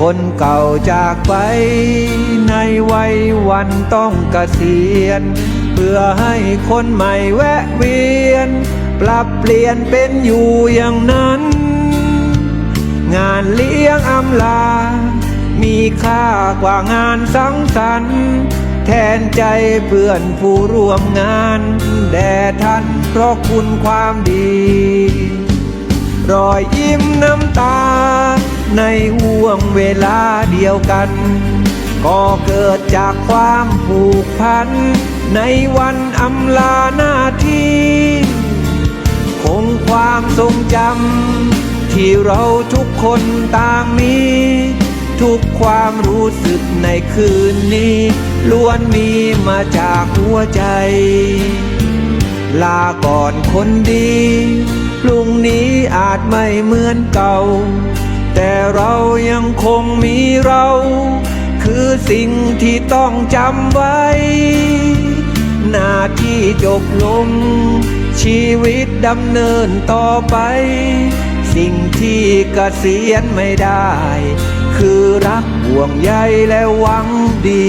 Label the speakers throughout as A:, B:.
A: คนเก่าจากไป ในวัยวันต้องเกษียณ เพื่อให้คนใหม่แวะเวียน ปรับเปลี่ยนเป็นอยู่อย่างนั้น งานเลี้ยงอำลา มีค่ากว่างานสังสรรค์ แทนใจเพื่อนผู้ร่วมงาน แด่ท่านเพราะคุณความดี รอยยิ้มน้ำตา ในห่วงเวลาเดียวกัน ก็เกิดจากความผูกพัน ในวันอำลาหน้าที่คงความทรงจำที่เราทุกคนต่างมี ทุกความรู้สึกในคืนนี้ ล้วนมีมาจากหัวใจ ลาก่อนคนดี พรุ่งนี้อาจไม่เหมือนเก่า แต่เรายังคงมีเรา คือสิ่งที่ต้องจำไว้ หน้าที่จบลง ชีวิตดำเนินต่อไป สิ่งที่เกษียณไม่ได้ คือรักห่วงใยและหวังดี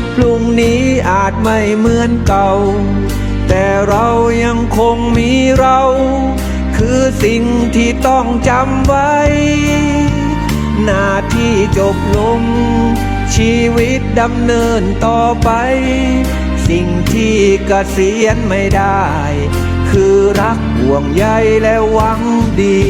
A: พรุ่งนี้อาจไม่เหมือนเก่า แต่เรายังคงมีเรา คือสิ่งที่ต้องจำไว้ หน้าที่จบลง ชีวิตดำเนินต่อไป สิ่งที่เกษียณไม่ได้ คือรักห่วงใยและหวังดี